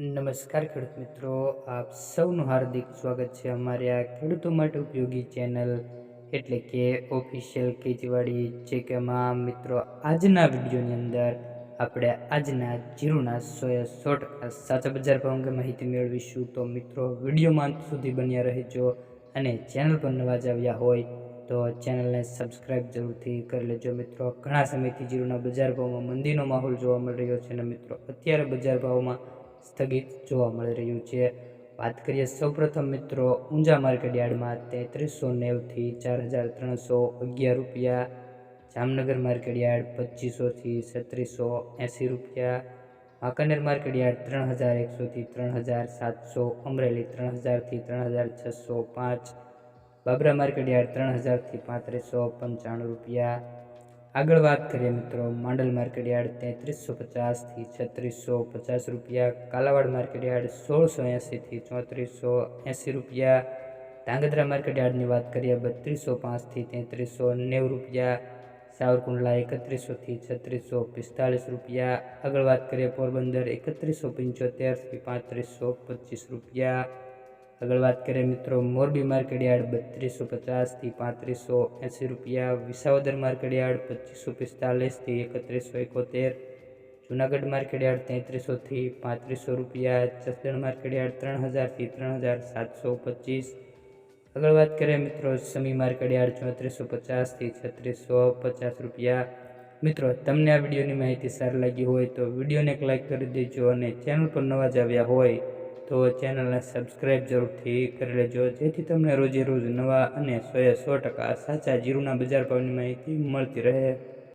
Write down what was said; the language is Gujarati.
નમસ્કાર ખેડૂત મિત્રો, આપ સૌનું હાર્દિક સ્વાગત છે અમારી આ ખેડૂતો માટે ઉપયોગી ચેનલ એટલે કે ઓફિશિયલ ખેતીવાડી જે કે મિત્રો આજના વિડીયોની અંદર આપણે આજના જીરુના સોએ સો ટકા સાચા બજાર ભાવ અંગે માહિતી મેળવીશું. તો મિત્રો વિડીયોમાં સુધી બન્યા રહેજો અને ચેનલ પર નવા જ આવ્યા હોય તો ચેનલને સબસ્ક્રાઈબ જરૂરથી કરી લેજો મિત્રો. ઘણા સમયથી જીરુના બજાર ભાવમાં મંદીનો માહોલ જોવા મળી રહ્યો છે અને મિત્રો, અત્યારે બજાર ભાવમાં સ્થગિત જોવા મળી રહ્યું છે. વાત કરીએ સૌપ્રથમ મિત્રો, ઊંઝા માર્કેટ યાર્ડમાં તેત્રીસો નેવથી ચાર હજાર ત્રણસો અગિયાર રૂપિયા, જામનગર માર્કેટ યાર્ડ પચીસોથી છત્રીસો એંસી રૂપિયા, વાંકાનેર માર્કેટ યાર્ડ ત્રણ હજાર એકસોથી ત્રણ હજાર સાતસો, અમરેલી ત્રણ હજારથી ત્રણ હજાર છસો પાંચ, બાબરા માર્કેટ યાર્ડ ત્રણ હજારથી પાંત્રીસો પંચાણું રૂપિયા આગળ વાત કરીએ મિત્રો, માંડલ માર્કેટ યાર્ડ તેત્રીસો પચાસથી છત્રીસો પચાસ રૂપિયા, કાલાવાડ માર્કેટ યાર્ડ સોળસો એંસીથી ચોત્રીસો એંસી રૂપિયા, ધાંગધ્રા માર્કેટ યાર્ડની વાત કરીએ બત્રીસો પાંચથી તેત્રીસો નેવું રૂપિયા, સાવરકુંડલા એકત્રીસોથી છત્રીસો પિસ્તાળીસ રૂપિયા, આગળ વાત કરીએ પોરબંદર એકત્રીસો પંચોતેરથી પાંત્રીસો પચીસ રૂપિયા આગળ વાત કરીએ મિત્રો, મોરબી માર્કેટ યાર્ડ બત્રીસો પચાસથી પાંત્રીસો એંસી રૂપિયા, વિસાવદર માર્કેટ યાર્ડ પચીસો પિસ્તાલીસથી એકત્રીસો એકોતેર, જુનાગઢ માર્કેટ યાર્ડ તેત્રીસોથી પાંત્રીસો રૂપિયા, જસદણ માર્કેટ યાર્ડ ત્રણ હજારથી ત્રણ હજાર સાતસો પચીસ. આગળ વાત કરીએ મિત્રો, સમી માર્કેટ યાર્ડ ચોત્રીસો પચાસથી છત્રીસો પચાસ રૂપિયા. મિત્રો, તમને આ વિડીયોની માહિતી સારી લાગી હોય તો વિડીયોને એક લાઈક કરી દેજો અને ચેનલ પર નવા જ આવ્યા હોય તો ચેનલને સબસ્ક્રાઈબ જરૂરથી કરી લેજો. જેથી તમને રોજે રોજ નવા અને સોએ સો ટકા સાચા જીરુના બજાર ભાવની માહિતી મળતી રહે.